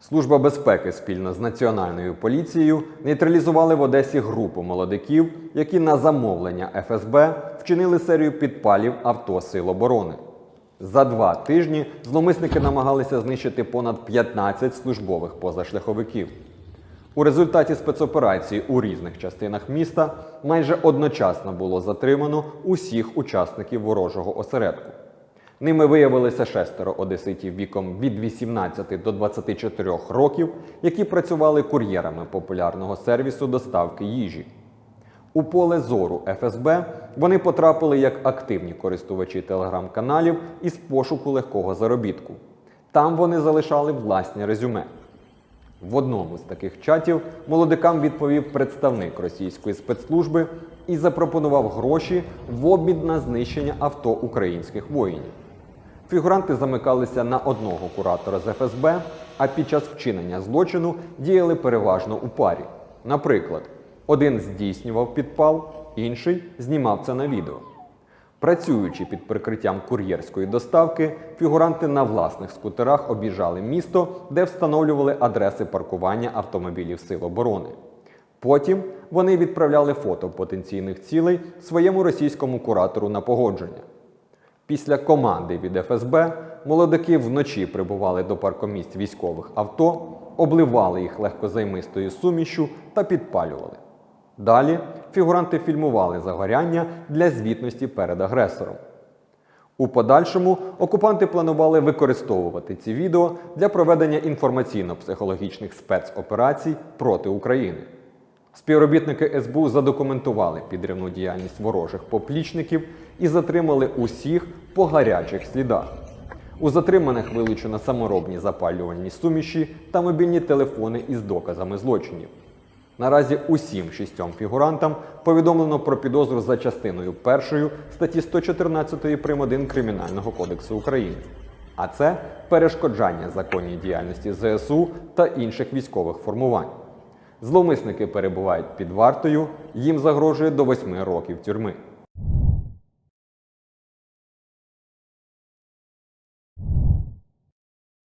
Служба безпеки спільно з Національною поліцією нейтралізували в Одесі групу молодиків, які на замовлення ФСБ вчинили серію підпалів авто Сил оборони. За два тижні зловмисники намагалися знищити понад 15 службових позашляховиків. У результаті спецоперації у різних частинах міста майже одночасно було затримано усіх учасників ворожого осередку. Ними виявилися шестеро одеситів віком від 18 до 24 років, які працювали кур'єрами популярного сервісу доставки їжі. У поле зору ФСБ вони потрапили як активні користувачі телеграм-каналів із пошуку легкого заробітку. Там вони залишали власні резюме. В одному з таких чатів молодикам відповів представник російської спецслужби і запропонував гроші в обмін на знищення авто українських воїнів. Фігуранти замикалися на одного куратора з ФСБ, а під час вчинення злочину діяли переважно у парі. Наприклад, один здійснював підпал, інший знімав це на відео. Працюючи під прикриттям кур'єрської доставки, фігуранти на власних скутерах об'їжджали місто, де встановлювали адреси паркування автомобілів Сил оборони. Потім вони відправляли фото потенційних цілей своєму російському куратору на погодження. Після команди від ФСБ молодики вночі прибували до паркомісць військових авто, обливали їх легкозаймистою сумішю та підпалювали. Далі фігуранти фільмували загоряння для звітності перед агресором. У подальшому окупанти планували використовувати ці відео для проведення інформаційно-психологічних спецоперацій проти України. Співробітники СБУ задокументували підривну діяльність ворожих поплічників і затримали усіх по гарячих слідах. У затриманих вилучено саморобні запалювальні суміші та мобільні телефони із доказами злочинів. Наразі усім шістьом фігурантам повідомлено про підозру за частиною першою статті 114 прим. 1 Кримінального кодексу України. А це перешкоджання законній діяльності ЗСУ та інших військових формувань. Зловмисники перебувають під вартою, їм загрожує до 8 років тюрми.